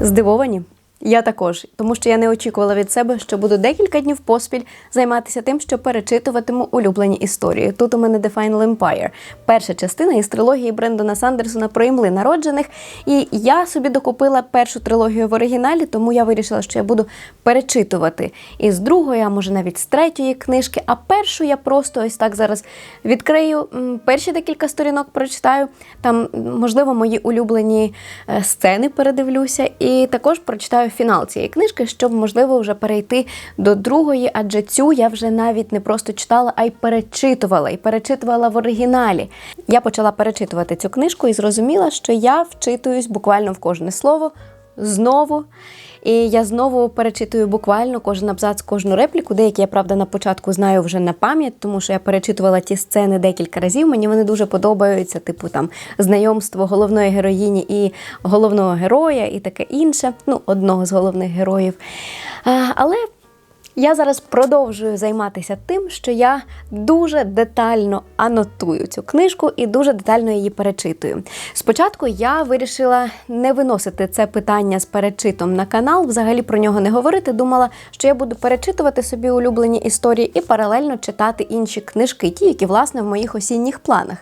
Здивовані? Я також, тому що я не очікувала від себе, що буду декілька днів поспіль займатися тим, що перечитуватиму улюблені історії. Тут у мене The Final Empire, перша частина із трилогії Брендона Сандерсона про імли народжених. І я собі докупила першу трилогію в оригіналі, тому я вирішила, що я буду перечитувати із другої, а може навіть з третьої книжки. А першу я просто ось так зараз відкрию. Перші декілька сторінок прочитаю. Там, можливо, мої улюблені е, сцени передивлюся, і також прочитаю фінал цієї книжки, щоб можливо вже перейти до другої, адже цю я вже навіть не просто читала, а й перечитувала, і перечитувала в оригіналі. Я почала перечитувати цю книжку і зрозуміла, що я вчитуюсь буквально в кожне слово знову. І я знову перечитую буквально кожен абзац, кожну репліку. Деякі я правда на початку знаю вже на пам'ять, тому що я перечитувала ті сцени декілька разів. Мені вони дуже подобаються, типу там знайомство головної героїні і головного героя, і таке інше. Ну, одного з головних героїв. Але я зараз продовжую займатися тим, що я дуже детально анотую цю книжку і дуже детально її перечитую. Спочатку я вирішила не виносити це питання з перечитом на канал, взагалі про нього не говорити. Думала, що я буду перечитувати собі улюблені історії і паралельно читати інші книжки, ті, які власне в моїх осінніх планах.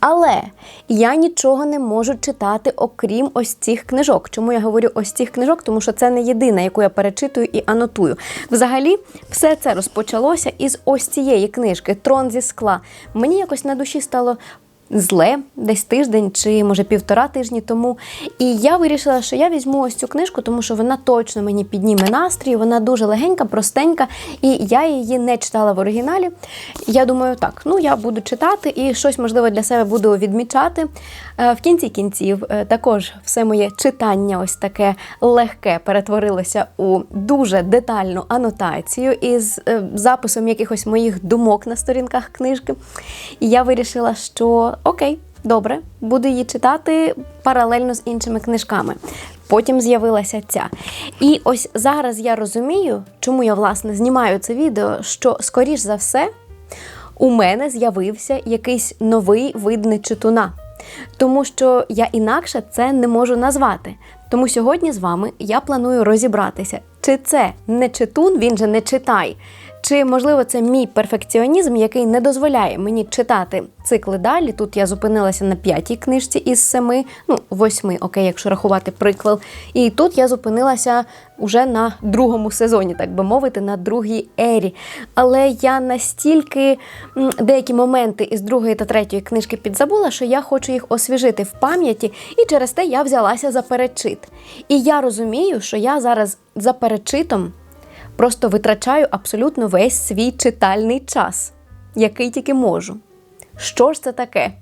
Але я нічого не можу читати, окрім ось цих книжок. Чому я говорю ось цих книжок? Тому що це не єдина, яку я перечитую і анотую. Взагалі, все це розпочалося із ось цієї книжки Трон зі скла. Мені якось на душі стало. Зле, десь тиждень чи може півтора тижні тому. І я вирішила, що я візьму ось цю книжку, тому що вона точно мені підніме настрій, вона дуже легенька, простенька, і я її не читала в оригіналі. Я думаю, так, ну я буду читати і щось, можливо, для себе буду відмічати. Е, В кінці кінців е, також все моє читання, ось таке легке, перетворилося у дуже детальну анотацію із е, записом якихось моїх думок на сторінках книжки. І я вирішила, що окей, добре, буду її читати паралельно з іншими книжками. Потім з'явилася ця. І ось зараз я розумію, чому я власне знімаю це відео, що скоріш за все у мене з'явився якийсь новий вид нечитуна. Тому що я інакше це не можу назвати. Тому сьогодні з вами я планую розібратися, чи це не читун, він же не читай, чи можливо це мій перфекціонізм, який не дозволяє мені читати цикли далі. Тут я зупинилася на п'ятій книжці із семи, ну восьми, окей, якщо рахувати приквел. І тут я зупинилася уже на другому сезоні, так би мовити, на другій ері. Але я настільки деякі моменти із другої та третьої книжки підзабула, що я хочу їх освіжити в пам'яті, і через те я взялася за перечит. І я розумію, що я зараз за перечитом просто витрачаю абсолютно весь свій читальний час, який тільки можу. Що ж це таке?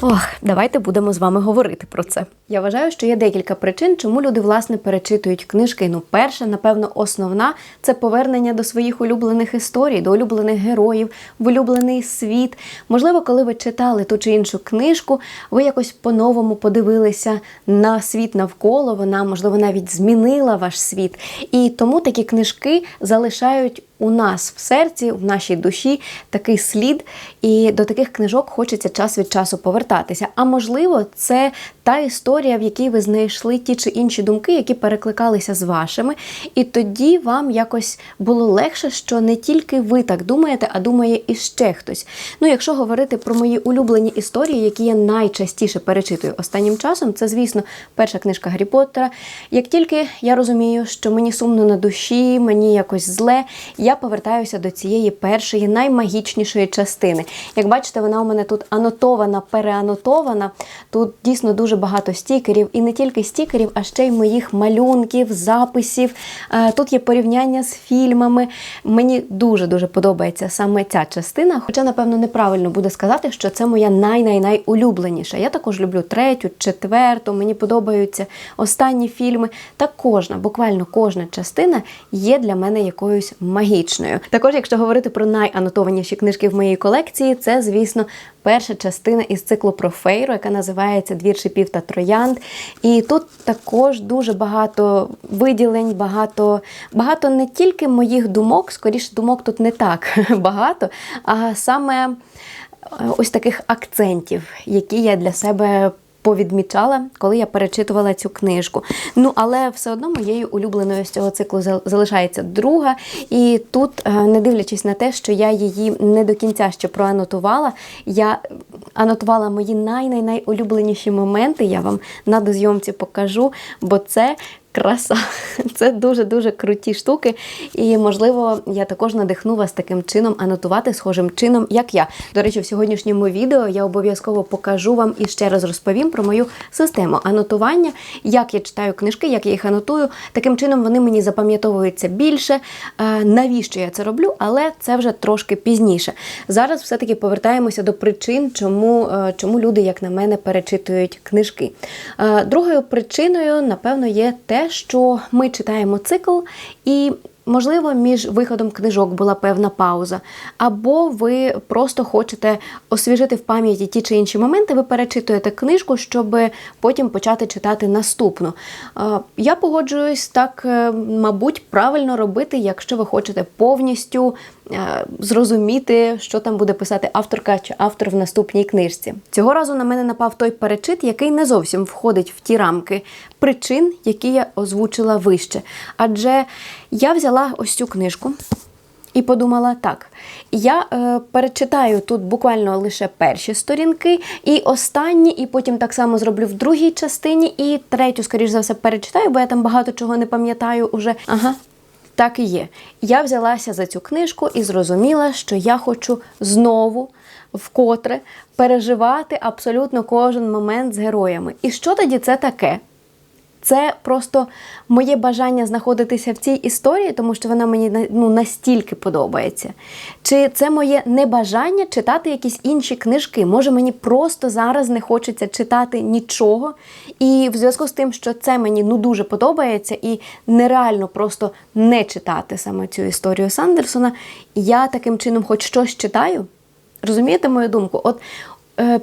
Ох, давайте будемо з вами говорити про це. Я вважаю, що є декілька причин, чому люди власне перечитують книжки. Ну, перша, напевно, основна це повернення до своїх улюблених історій, до улюблених героїв, в улюблений світ. Можливо, коли ви читали ту чи іншу книжку, ви якось по-новому подивилися на світ навколо. Вона, можливо, навіть змінила ваш світ. І тому такі книжки залишають у нас в серці, в нашій душі такий слід, і до таких книжок хочеться час від часу повертатися. А можливо, це та історія, в якій ви знайшли ті чи інші думки, які перекликалися з вашими, і тоді вам якось було легше, що не тільки ви так думаєте, а думає і ще хтось. Ну, якщо говорити про мої улюблені історії, які я найчастіше перечитую останнім часом, це, звісно, перша книжка Гаррі Поттера. Як тільки я розумію, що мені сумно на душі, мені якось зле, я повертаюся до цієї першої, наймагічнішої частини. Як бачите, вона у мене тут анотована, переанотована. Тут дійсно дуже багато стікерів, і не тільки стікерів, а ще й моїх малюнків, записів. Е, Тут є порівняння з фільмами. Мені дуже дуже подобається саме ця частина. Хоча, напевно, неправильно буде сказати, що це моя най-най-найулюбленіша. Я також люблю третю, четверту. Мені подобаються останні фільми. Та кожна, буквально кожна частина є для мене якоюсь магічною. Також, якщо говорити про найанотованіші книжки в моїй колекції, це, звісно, перша частина із циклу про фейру, яка називається Двір шипів та троянд. І тут також дуже багато виділень, багато, багато не тільки моїх думок, скоріше думок тут не так багато, а саме е, ось таких акцентів, які я для себе повідмічала, коли я перечитувала цю книжку. Ну, але все одно моєю улюбленою з цього циклу залишається друга. І тут, е, не дивлячись на те, що я її не до кінця ще проанотувала, я анотувала мої най-най-найулюбленіші моменти. Я вам на дозйомці покажу, бо це. Краса, це дуже-дуже круті штуки. І, можливо, я також надихну вас таким чином анотувати схожим чином, як я. До речі, в сьогоднішньому відео я обов'язково покажу вам і ще раз розповім про мою систему анотування, як я читаю книжки, як я їх анотую. Таким чином вони мені запам'ятовуються більше. Е, Навіщо я це роблю? Але це вже трошки пізніше. Зараз все-таки повертаємося до причин, чому, е, чому люди, як на мене, перечитують книжки. Е, Другою причиною, напевно, є те, що ми читаємо цикл і. Можливо, між виходом книжок була певна пауза, або ви просто хочете освіжити в пам'яті ті чи інші моменти, ви перечитуєте книжку, щоб потім почати читати наступну. Я погоджуюсь так, е, мабуть, правильно робити, якщо ви хочете повністю зрозуміти, що там буде писати авторка чи автор в наступній книжці. Цього разу на мене напав той перечит, який не зовсім входить в ті рамки причин, які я озвучила вище. Адже я взяла ось цю книжку. І подумала так: я е, перечитаю тут буквально лише перші сторінки, і останні, і потім так само зроблю в другій частині, і третю, скоріш за все, перечитаю, бо я там багато чого не пам'ятаю уже. Ага. Так і є. Я взялася за цю книжку і зрозуміла, що я хочу знову, вкотре, переживати абсолютно кожен момент з героями. І що тоді це таке? Це просто моє бажання знаходитися в цій історії, тому що вона мені ну, настільки подобається. Чи це моє небажання читати якісь інші книжки? Може, мені просто зараз не хочеться читати нічого. І в зв'язку з тим, що це мені ну дуже подобається, і нереально просто не читати саме цю історію Сандерсона, я таким чином хоч щось читаю. Розумієте мою думку? От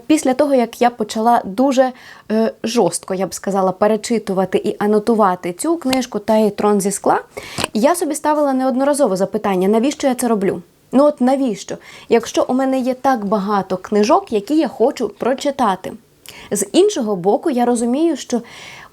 після того, як я почала дуже е, жорстко, я б сказала, перечитувати і анотувати цю книжку та і трон зі скла, я собі ставила неодноразово запитання, навіщо я це роблю? Ну от навіщо? Якщо у мене є так багато книжок, які я хочу прочитати. З іншого боку, я розумію, що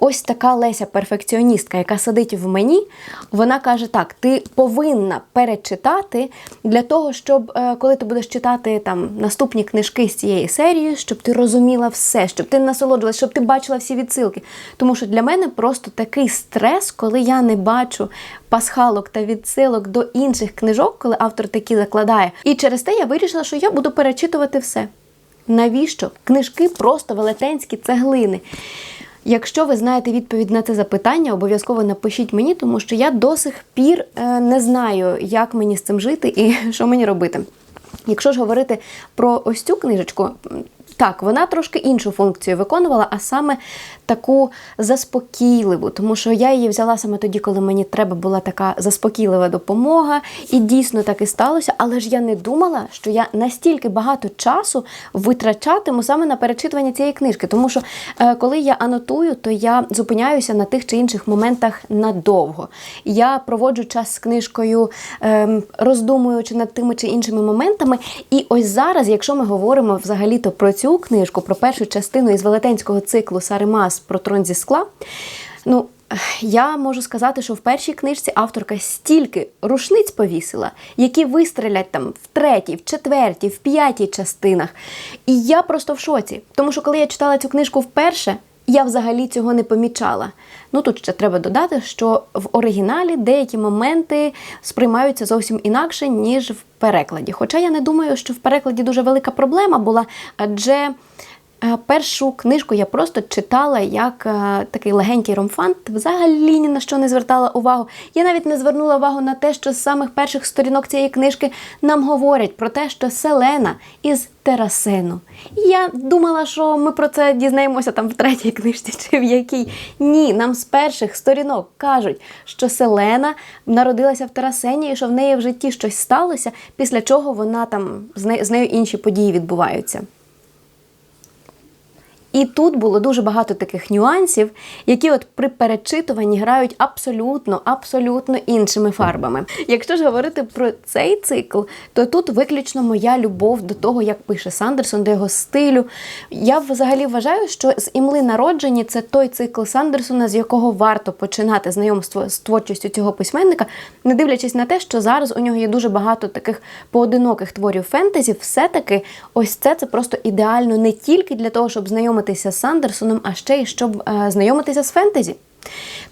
ось така Леся перфекціоністка, яка сидить в мені, вона каже: так, ти повинна перечитати для того, щоб е, коли ти будеш читати там наступні книжки з цієї серії, щоб ти розуміла все, щоб ти насолоджувалася, щоб ти бачила всі відсилки. Тому що для мене просто такий стрес, коли я не бачу пасхалок та відсилок до інших книжок, коли автор такі закладає. І через те я вирішила, що я буду перечитувати все. Навіщо? Книжки просто велетенські цеглини. Якщо ви знаєте відповідь на це запитання, обов'язково напишіть мені, тому що я до сих пір е, не знаю, як мені з цим жити і що мені робити. Якщо ж говорити про ось цю книжечку, так, вона трошки іншу функцію виконувала, а саме таку заспокійливу, тому що я її взяла саме тоді, коли мені треба була така заспокійлива допомога, і дійсно так і сталося. Але ж я не думала, що я настільки багато часу витрачатиму саме на перечитування цієї книжки. Тому що е, коли я анотую, то я зупиняюся на тих чи інших моментах надовго. Я проводжу час з книжкою, ем, роздумуючи над тими чи іншими моментами. І ось зараз, якщо ми говоримо взагалі-то про цю книжку, про першу частину із велетенського циклу Сари Мас про трон зі скла, ну. Я можу сказати, що в першій книжці авторка стільки рушниць повісила, які вистрелять там в третій, в четвертій, в п'ятій частинах. І я просто в шоці. Тому що коли я читала цю книжку вперше, я взагалі цього не помічала. Ну тут ще треба додати, що в оригіналі деякі моменти сприймаються зовсім інакше, ніж в перекладі. Хоча я не думаю, що в перекладі дуже велика проблема була, адже. Е, Першу книжку я просто читала як е, такий легенький ромфант, взагалі ні на що не звертала увагу. Я навіть не звернула увагу на те, що з самих перших сторінок цієї книжки нам говорять про те, що Селена із Терасену. І я думала, що ми про це дізнаємося там в третій книжці чи в якій. Ні, нам з перших сторінок кажуть, що Селена народилася в Терасені і що в неї в житті щось сталося, після чого вона там з нею, з нею інші події відбуваються. І тут було дуже багато таких нюансів, які от при перечитуванні грають абсолютно, абсолютно іншими фарбами. Якщо ж говорити про цей цикл, то тут виключно моя любов до того, як пише Сандерсон, до його стилю. Я взагалі вважаю, що з імли народжені це той цикл Сандерсона, з якого варто починати знайомство з творчістю цього письменника, не дивлячись на те, що зараз у нього є дуже багато таких поодиноких творів фентезі, все-таки ось це це просто ідеально не тільки для того, щоб знайомитися з Сандерсоном, а ще й щоб е, знайомитися з фентезі.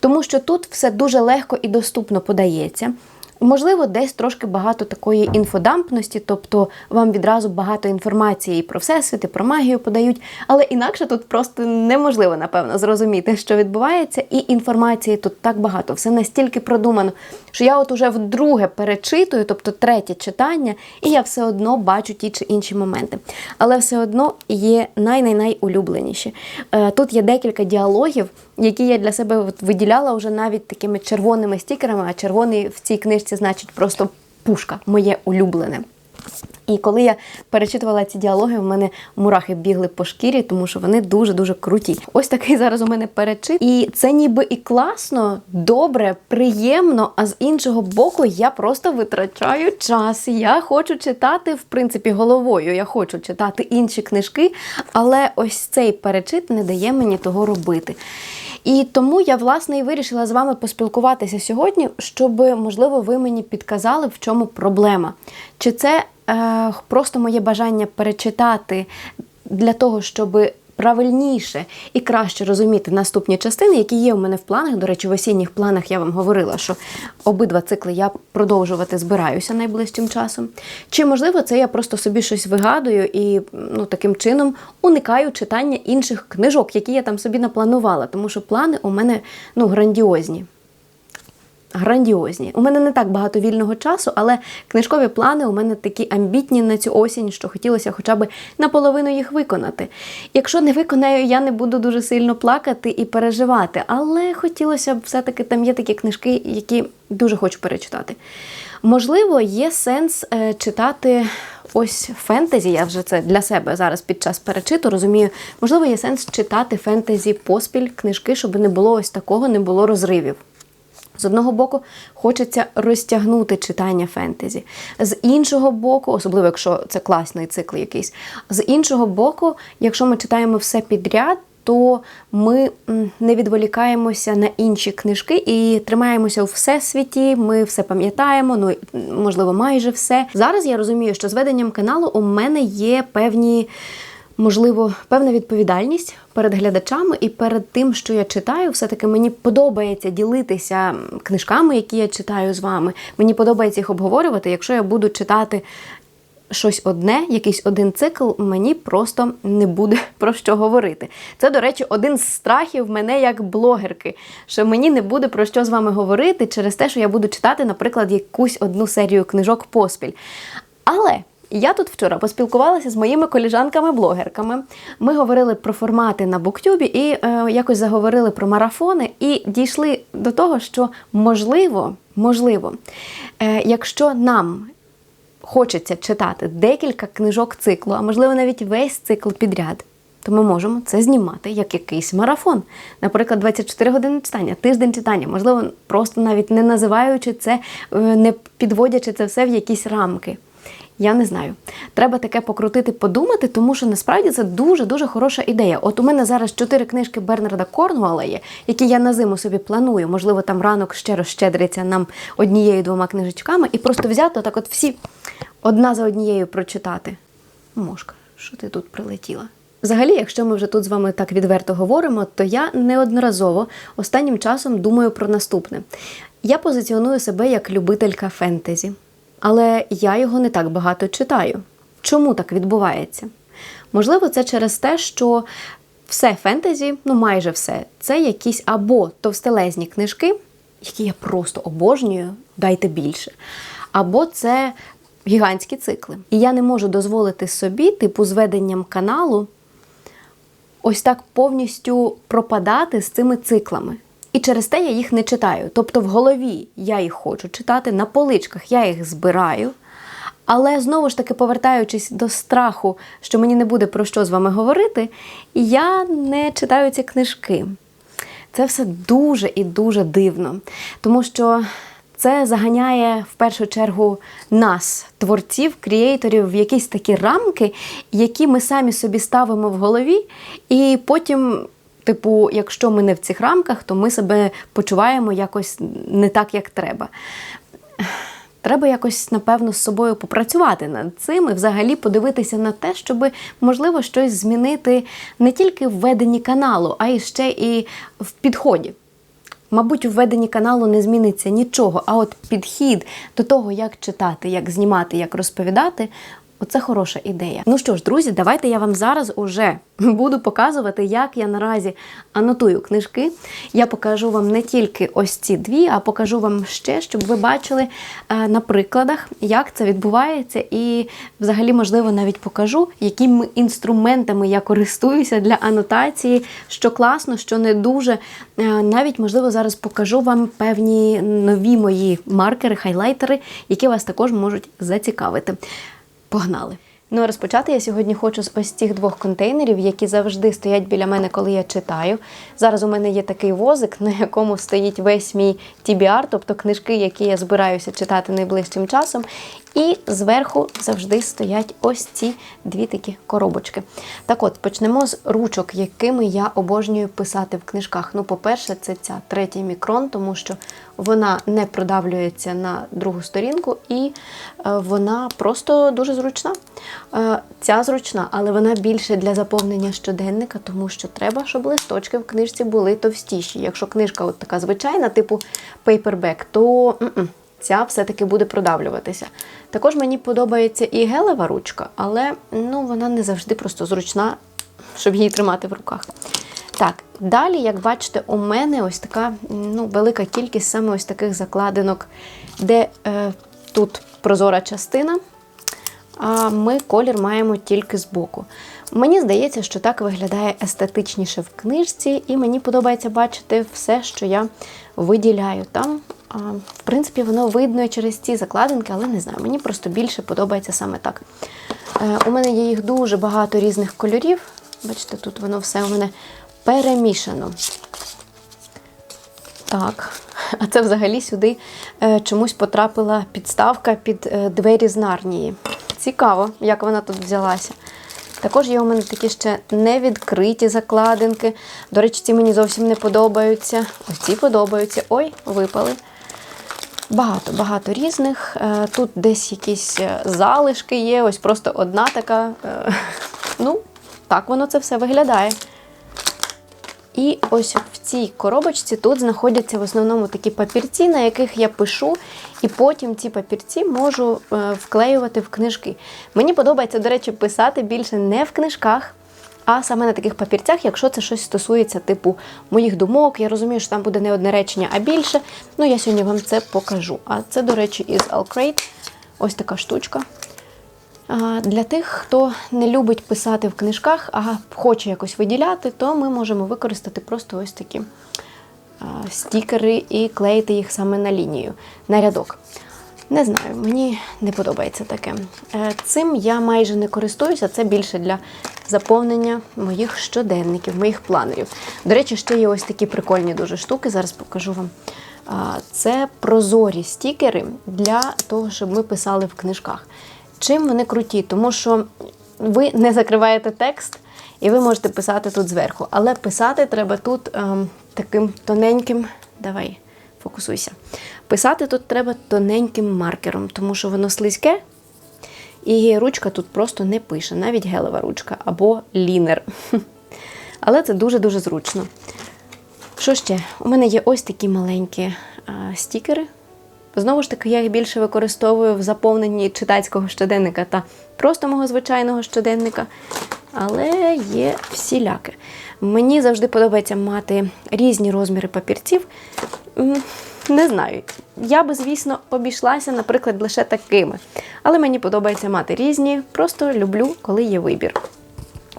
Тому що тут все дуже легко і доступно подається. Можливо, десь трошки багато такої інфодампності, тобто вам відразу багато інформації про всесвіт, і про магію подають, але інакше тут просто неможливо, напевно, зрозуміти, що відбувається, і інформації тут так багато, все настільки продумано, що я от уже вдруге перечитую, тобто третє читання, і я все одно бачу ті чи інші моменти. Але все одно є най-най-найулюбленіші. Е, Тут є декілька діалогів, які я для себе от виділяла вже навіть такими червоними стікерами, а червоний в цій книжці значить просто пушка, моє улюблене. І коли я перечитувала ці діалоги, в мене мурахи бігли по шкірі, тому що вони дуже-дуже круті. Ось такий зараз у мене перечит. І це ніби і класно, добре, приємно. А з іншого боку, я просто витрачаю час. Я хочу читати, в принципі, головою. Я хочу читати інші книжки, але ось цей перечит не дає мені того робити. І тому я власне і вирішила з вами поспілкуватися сьогодні, щоб, можливо, ви мені підказали, в чому проблема. Чи це е, просто моє бажання перечитати для того, щоб правильніше і краще розуміти наступні частини, які є у мене в планах. До речі, в осінніх планах я вам говорила, що обидва цикли я продовжувати збираюся найближчим часом. Чи можливо це я просто собі щось вигадую і ну, таким чином уникаю читання інших книжок, які я там собі напланувала, тому що плани у мене ну, грандіозні грандіозні. У мене не так багато вільного часу, але книжкові плани у мене такі амбітні на цю осінь, що хотілося хоча б наполовину їх виконати. Якщо не виконаю, я не буду дуже сильно плакати і переживати. Але хотілося б все-таки там є такі книжки, які дуже хочу перечитати. Можливо, є сенс е, читати. Ось фентезі, я вже це для себе зараз під час перечиту розумію. Можливо, є сенс читати фентезі поспіль книжки, щоб не було ось такого, не було розривів. З одного боку, хочеться розтягнути читання фентезі. З іншого боку, особливо якщо це класний цикл якийсь, з іншого боку, якщо ми читаємо все підряд, то ми не відволікаємося на інші книжки і тримаємося у всесвіті, ми все пам'ятаємо, ну можливо, майже все. Зараз я розумію, що з веденням каналу у мене є певні можливо, певна відповідальність перед глядачами і перед тим, що я читаю, все-таки мені подобається ділитися книжками, які я читаю з вами. Мені подобається їх обговорювати. Якщо я буду читати щось одне, якийсь один цикл, мені просто не буде про що говорити. Це, до речі, один з страхів мене як блогерки, що мені не буде про що з вами говорити через те, що я буду читати, наприклад, якусь одну серію книжок поспіль. Але я тут вчора поспілкувалася з моїми коліжанками-блогерками. Ми говорили про формати на Буктюбі і е, якось заговорили про марафони, і дійшли до того, що можливо, можливо, е, якщо нам хочеться читати декілька книжок циклу, а можливо навіть весь цикл підряд. То ми можемо це знімати як якийсь марафон. Наприклад, 24 години читання, тиждень читання, можливо, просто навіть не називаючи це, е, не підводячи це все в якісь рамки. Я не знаю. Треба таке покрутити, подумати, тому що насправді це дуже-дуже хороша ідея. От у мене зараз чотири книжки Бернарда Корнуала є, які я на зиму собі планую. Можливо, там ранок ще розщедриться нам однією-двома книжечками, і просто взяти так от всі одна за однією прочитати. Мошка, що ти тут прилетіла? Взагалі, якщо ми вже тут з вами так відверто говоримо, то я неодноразово останнім часом думаю про наступне. Я позиціоную себе як любителька фентезі але я його не так багато читаю. Чому так відбувається? Можливо, це через те, що все фентезі, ну майже все, це якісь або товстелезні книжки, які я просто обожнюю, дайте більше, або це гігантські цикли. І я не можу дозволити собі, типу, з веденням каналу, ось так повністю пропадати з цими циклами. І через те я їх не читаю. Тобто в голові я їх хочу читати, на поличках я їх збираю, Але знову ж таки, повертаючись до страху, що мені не буде про що з вами говорити, я не читаю ці книжки. Це все дуже і дуже дивно, тому що це заганяє в першу чергу нас, творців, крієйторів, в якісь такі рамки, які ми самі собі ставимо в голові, і потім. Типу, якщо ми не в цих рамках, то ми себе почуваємо якось не так, як треба. Треба якось, напевно, з собою попрацювати над цим і взагалі подивитися на те, щоб, можливо, щось змінити не тільки в веденні каналу, а й ще і в підході. Мабуть, у введенні каналу не зміниться нічого, а от підхід до того, як читати, як знімати, як розповідати. Оце хороша ідея. Ну що ж, друзі, давайте я вам зараз уже буду показувати, як я наразі анотую книжки. Я покажу вам не тільки ось ці дві, а покажу вам ще, щоб ви бачили е, на прикладах, як це відбувається, і взагалі, можливо, навіть покажу, якими інструментами я користуюся для анотації, що класно, що не дуже. Е, Навіть, можливо, зараз покажу вам певні нові мої маркери, хайлайтери, які вас також можуть зацікавити. Погнали! Ну, а розпочати я сьогодні хочу з ось цих двох контейнерів, які завжди стоять біля мене, коли я читаю. Зараз у мене є такий возик, на якому стоїть весь мій TBR, тобто книжки, які я збираюся читати найближчим часом. І зверху завжди стоять ось ці дві такі коробочки. Так от, почнемо з ручок, якими я обожнюю писати в книжках. Ну, по-перше, це ця третій мікрон, тому що вона не продавлюється на другу сторінку і е, вона просто дуже зручна. Е, Ця зручна, але вона більше для заповнення щоденника, тому що треба, щоб листочки в книжці були товстіші. Якщо книжка от така звичайна, типу пейпербек, то м-м, ця все-таки буде продавлюватися. Також мені подобається і гелева ручка, але ну, вона не завжди просто зручна, щоб її тримати в руках. Так, далі, як бачите, у мене ось така ну, велика кількість саме ось таких закладинок, де е, тут прозора частина, а ми колір маємо тільки збоку. Мені здається, що так виглядає естетичніше в книжці, і мені подобається бачити все, що я виділяю там. В принципі, воно видно через ці закладинки, але не знаю, мені просто більше подобається саме так. Е, У мене є їх дуже багато різних кольорів. Бачите, тут воно все у мене перемішано. Так, а це взагалі сюди е, чомусь потрапила підставка під е, двері з Нарнії. Цікаво, як вона тут взялася. Також є у мене такі ще невідкриті закладинки. До речі, ці мені зовсім не подобаються. Ось ці подобаються. Ой, випали. Багато, багато різних. Е, Тут десь якісь е, залишки є, ось просто одна така. е, Ну, так воно це все виглядає. І ось в цій коробочці тут знаходяться в основному такі папірці, на яких я пишу, і потім ці папірці можу вклеювати в книжки. Мені подобається, до речі, писати більше не в книжках, а саме на таких папірцях, якщо це щось стосується типу моїх думок. Я розумію, що там буде не одне речення, а більше. Ну, я сьогодні вам це покажу. А це, до речі, із Alcrate. Ось така штучка. Для тих, хто не любить писати в книжках, а хоче якось виділяти, то ми можемо використати просто ось такі стікери і клеїти їх саме на лінію, на рядок. Не знаю, мені не подобається таке. Е, Цим я майже не користуюся, це більше для заповнення моїх щоденників, моїх планерів. До речі, ще є ось такі прикольні дуже штуки, зараз покажу вам. Це прозорі стікери для того, щоб ми писали в книжках. Чим вони круті? Тому що ви не закриваєте текст, і ви можете писати тут зверху. Але писати треба тут ем, таким тоненьким. Давай, фокусуйся. Писати тут треба тоненьким маркером, тому що воно слизьке, і ручка тут просто не пише, навіть гелева ручка або лінер. Але це дуже-дуже зручно. Що ще? У мене є ось такі маленькі а, стікери. Знову ж таки, я їх більше використовую в заповненні читацького щоденника та просто мого звичайного щоденника. Але є всіляке. Мені завжди подобається мати різні розміри папірців. Не знаю. Я би, звісно, обійшлася, наприклад, лише такими. Але мені подобається мати різні, просто люблю, коли є вибір.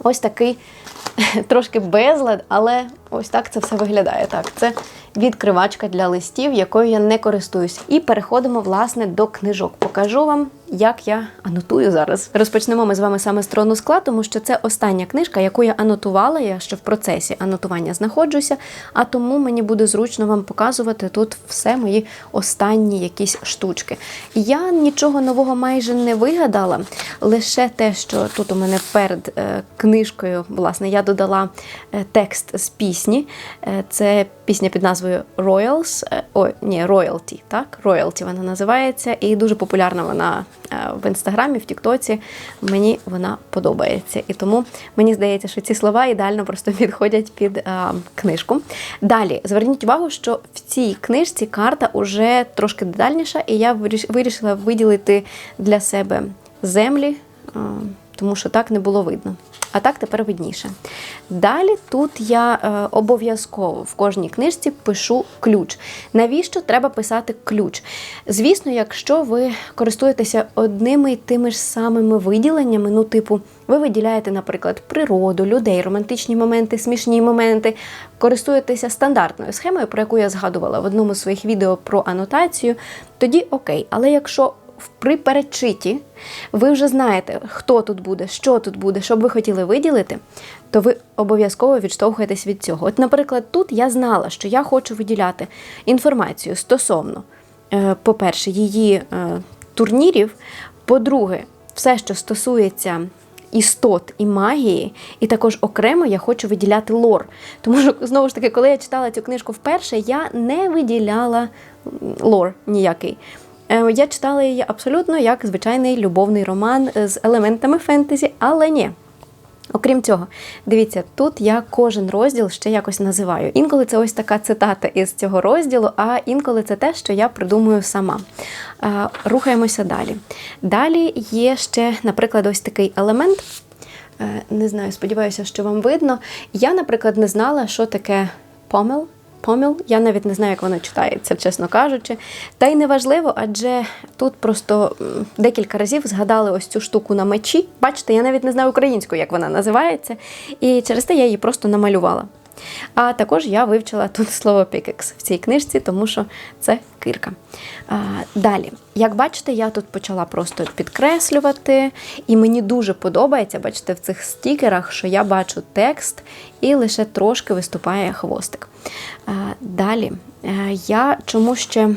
Ось такий трошки безлад, але Ось так це все виглядає. Так, це відкривачка для листів, якою я не користуюсь. І переходимо, власне, до книжок. Покажу вам, як я анотую зараз. Розпочнемо ми з вами саме з трону скла, тому що це остання книжка, яку я анотувала. Я ще в процесі анотування знаходжуся, а тому мені буде зручно вам показувати тут все мої останні якісь штучки. Я нічого нового майже не вигадала, лише те, що тут у мене перед е, книжкою, власне, я додала е, текст з пісні. Е, це пісня під назвою Royals, е, ой, ні, Royalty, так? Royalty вона називається, і дуже популярна вона е, в інстаграмі, в Тіктоці. Мені вона подобається. І тому мені здається, що ці слова ідеально просто підходять під е, книжку. Далі зверніть увагу, що в цій книжці карта уже трошки детальніша, і я виріш- вирішила виділити для себе землі, тому що так не було видно. А так тепер видніше. Далі тут я е, обов'язково в кожній книжці пишу ключ. Навіщо треба писати ключ? Звісно, якщо ви користуєтеся одними й тими ж самими виділеннями, ну, типу, ви виділяєте, наприклад, природу, людей, романтичні моменти, смішні моменти, користуєтеся стандартною схемою, про яку я згадувала в одному з своїх відео про анотацію, тоді окей. Але якщо при перечиті ви вже знаєте, хто тут буде, що тут буде, що б ви хотіли виділити, то ви обов'язково відштовхуєтесь від цього. От, наприклад, тут я знала, що я хочу виділяти інформацію стосовно, е, по-перше, її е, турнірів, по-друге, все, що стосується. Істот і магії, і також окремо я хочу виділяти лор. Тому що знову ж таки, коли я читала цю книжку вперше, я не виділяла лор ніякий. Е, Я читала її абсолютно як звичайний любовний роман е, з елементами фентезі, але ні. Окрім цього, дивіться, тут я кожен розділ ще якось називаю. Інколи це ось така цитата із цього розділу, а інколи це те, що я придумую сама. Рухаємося далі. Далі є ще, наприклад, ось такий елемент. Е, Не знаю, сподіваюся, що вам видно. Я, наприклад, не знала, що таке помил. Поміл, я навіть не знаю, як воно читається, чесно кажучи. Та й неважливо, адже тут просто декілька разів згадали ось цю штуку на мечі. Бачите, я навіть не знаю українською, як вона називається, і через те я її просто намалювала. А також я вивчила тут слово пікекс в цій книжці, тому що це кирка. А, далі, як бачите, я тут почала просто підкреслювати, і мені дуже подобається, бачите, в цих стікерах, що я бачу текст і лише трошки виступає хвостик. А, далі, е, я чому ще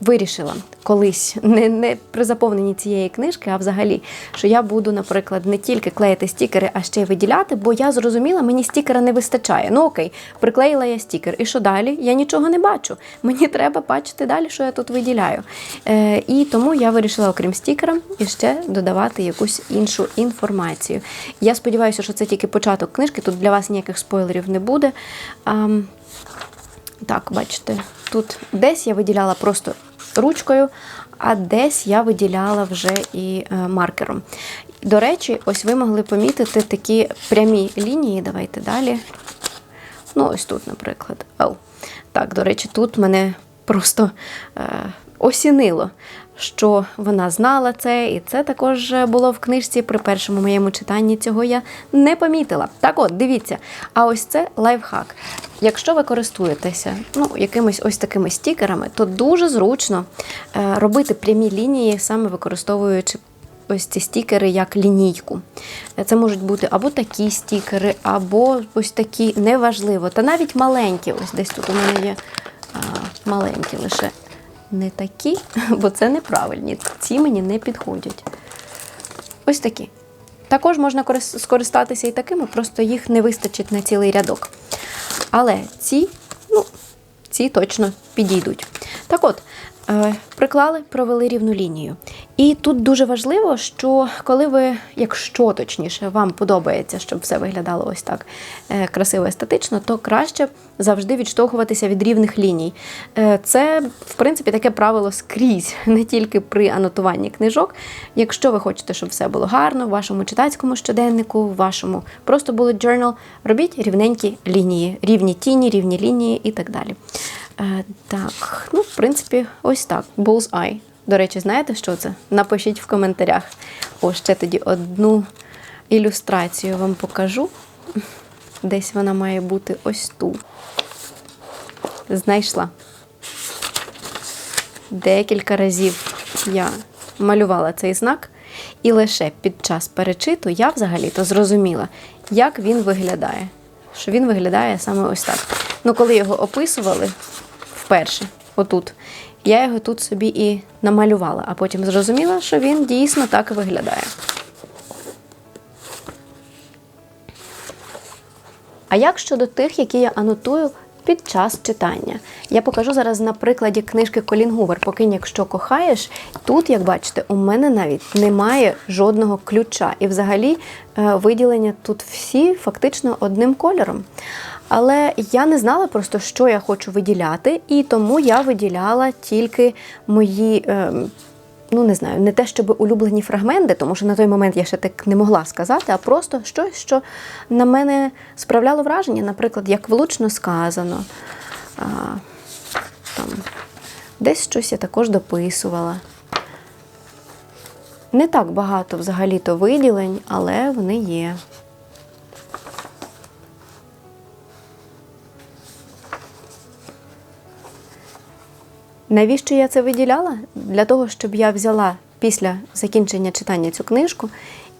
вирішила колись, не, не при заповненні цієї книжки, а взагалі, що я буду, наприклад, не тільки клеїти стікери, а ще й виділяти, бо я зрозуміла, мені стікера не вистачає. Ну окей, приклеїла я стікер. І що далі? Я нічого не бачу. Мені треба бачити далі, що я тут виділяю. Е, і тому я вирішила, окрім стікера, іще додавати якусь іншу інформацію. Я сподіваюся, що це тільки початок книжки, тут для вас ніяких спойлерів не буде. Так, бачите, тут десь я виділяла просто ручкою, а десь я виділяла вже і е, маркером. До речі, ось ви могли помітити такі прямі лінії. Давайте далі. Ну, ось тут, наприклад. Оу. Так, до речі, тут мене просто е, осінило, що вона знала це, і це також було в книжці. При першому моєму читанні цього я не помітила. Так от, дивіться, а ось це лайфхак. Якщо ви користуєтеся ну, якимись ось такими стікерами, то дуже зручно е, робити прямі лінії, саме використовуючи ось ці стікери як лінійку. Це можуть бути або такі стікери, або ось такі, неважливо. Та навіть маленькі. Ось десь тут у мене є а, маленькі лише не такі, бо це неправильні. Ці мені не підходять. Ось такі. Також можна скористатися і такими, просто їх не вистачить на цілий рядок. Але ці, ну, ці точно підійдуть. Так от, приклали, провели рівну лінію. І тут дуже важливо, що коли ви, якщо точніше, вам подобається, щоб все виглядало ось так е, красиво естетично, то краще завжди відштовхуватися від рівних ліній. Е, Це, в принципі, таке правило скрізь, не тільки при анотуванні книжок. Якщо ви хочете, щоб все було гарно, в вашому читацькому щоденнику, в вашому просто bullet journal, робіть рівненькі лінії, рівні тіні, рівні лінії і так далі. Е, Так, ну, в принципі, ось так. Bullseye. До речі, знаєте, що це? Напишіть в коментарях. О, ще тоді одну ілюстрацію вам покажу. Десь вона має бути ось тут. Знайшла. Декілька разів я малювала цей знак, і лише під час перечиту я взагалі-то зрозуміла, як він виглядає. Що він виглядає саме ось так. Ну, коли його описували вперше, отут, я його тут собі і намалювала, а потім зрозуміла, що він дійсно так виглядає. А як щодо тих, які я анотую під час читання? Я покажу зараз на прикладі книжки Колін Гувер «Покинь, якщо кохаєш. Тут, як бачите, у мене навіть немає жодного ключа. І взагалі е, виділення тут всі фактично одним кольором. Але я не знала просто, що я хочу виділяти, і тому я виділяла тільки мої. е, ну не знаю, не те, щоб улюблені фрагменти, тому що на той момент я ще так не могла сказати, а просто щось, що на мене справляло враження, наприклад, як влучно сказано. А, там, десь щось я також дописувала. Не так багато взагалі-то виділень, але вони є. Навіщо я це виділяла? Для того, щоб я взяла після закінчення читання цю книжку,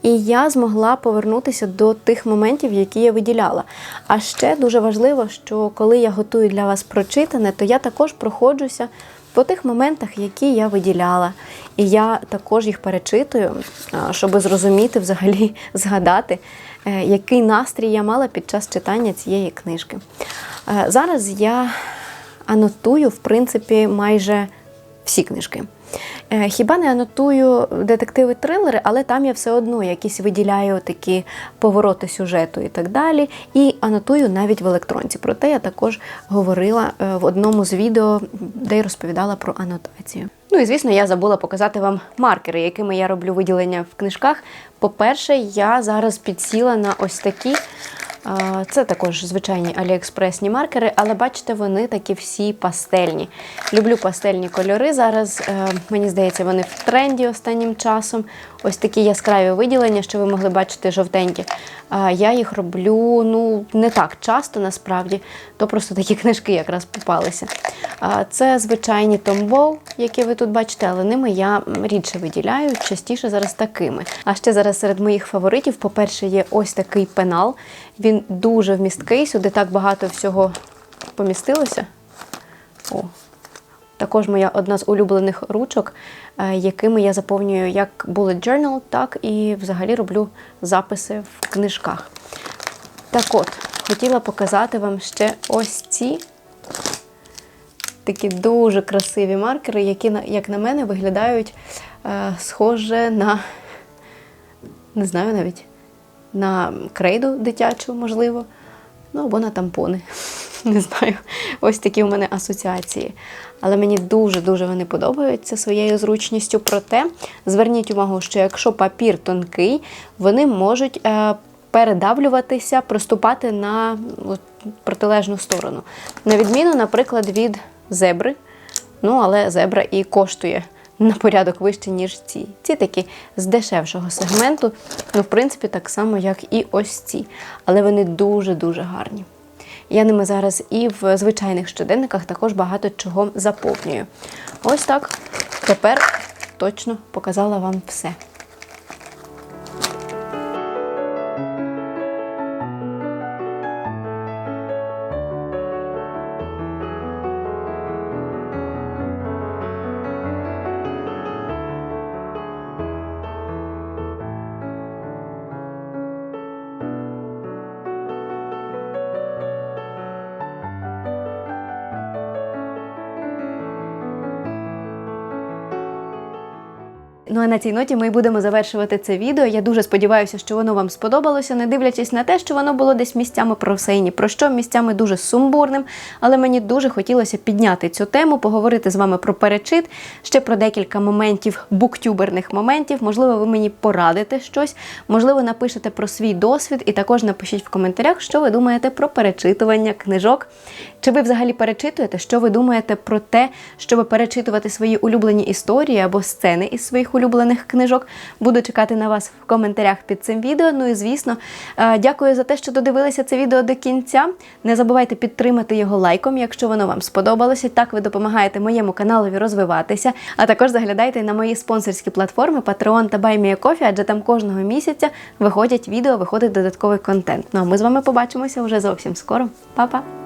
і я змогла повернутися до тих моментів, які я виділяла. А ще дуже важливо, що коли я готую для вас прочитане, то я також проходжуся по тих моментах, які я виділяла. І я також їх перечитую, щоб зрозуміти, взагалі згадати, е, який настрій я мала під час читання цієї книжки. Е, Зараз я анотую, в принципі, майже всі книжки. Е, Хіба не анотую детективи трилери, але там я все одно якісь виділяю такі повороти сюжету і так далі. І анотую навіть в електронці. Про те я також говорила е, в одному з відео, де й розповідала про анотацію. Ну і звісно, я забула показати вам маркери, якими я роблю виділення в книжках. По-перше, я зараз підсіла на ось такі. Це також звичайні аліекспресні маркери, але бачите, вони такі всі пастельні. Люблю пастельні кольори. Зараз е, мені здається, вони в тренді останнім часом. Ось такі яскраві виділення, що ви могли бачити жовтенькі. Я їх роблю ну не так часто, насправді, то просто такі книжки якраз попалися. Це звичайні томбоу, які ви тут бачите, але ними я рідше виділяю, частіше зараз такими. А ще зараз серед моїх фаворитів, по-перше, є ось такий пенал. Він дуже вмісткий, сюди так багато всього помістилося. О, також моя одна з улюблених ручок, е, якими я заповнюю як bullet journal, так і взагалі роблю записи в книжках. Так от, хотіла показати вам ще ось ці такі дуже красиві маркери, які, як на мене, виглядають е, схоже на, не знаю навіть, на крейду дитячу, можливо, ну або на тампони. Не знаю. Ось такі у мене асоціації. Але мені дуже-дуже вони подобаються своєю зручністю. Проте зверніть увагу, що якщо папір тонкий, вони можуть е, передавлюватися, проступати на от, протилежну сторону. На відміну, наприклад, від зебри. Ну, але зебра і коштує на порядок вище, ніж ці. Ці такі з дешевшого сегменту, ну, в принципі, так само, як і ось ці. Але вони дуже-дуже гарні. Я ними зараз і в звичайних щоденниках також багато чого заповнюю. Ось так. Тепер точно показала вам все. На цій ноті ми й будемо завершувати це відео. Я дуже сподіваюся, що воно вам сподобалося, не дивлячись на те, що воно було десь місцями про все ні про що, місцями дуже сумбурним. Але мені дуже хотілося підняти цю тему, поговорити з вами про перечит, ще про декілька моментів, буктюберних моментів. Можливо, ви мені порадите щось, можливо, напишете про свій досвід, і також напишіть в коментарях, що ви думаєте про перечитування книжок. Чи ви взагалі перечитуєте? Що ви думаєте про те, щоб перечитувати свої улюблені історії або сцени із своїх улюблених улюблених книжок. Буду чекати на вас в коментарях під цим відео. Ну і звісно, е, дякую за те, що додивилися це відео до кінця. Не забувайте підтримати його лайком, якщо воно вам сподобалося. Так ви допомагаєте моєму каналові розвиватися. А також заглядайте на мої спонсорські платформи Patreon та BuyMeACoffee, адже там кожного місяця виходять відео, виходить додатковий контент. Ну а ми з вами побачимося вже зовсім скоро. Па-па!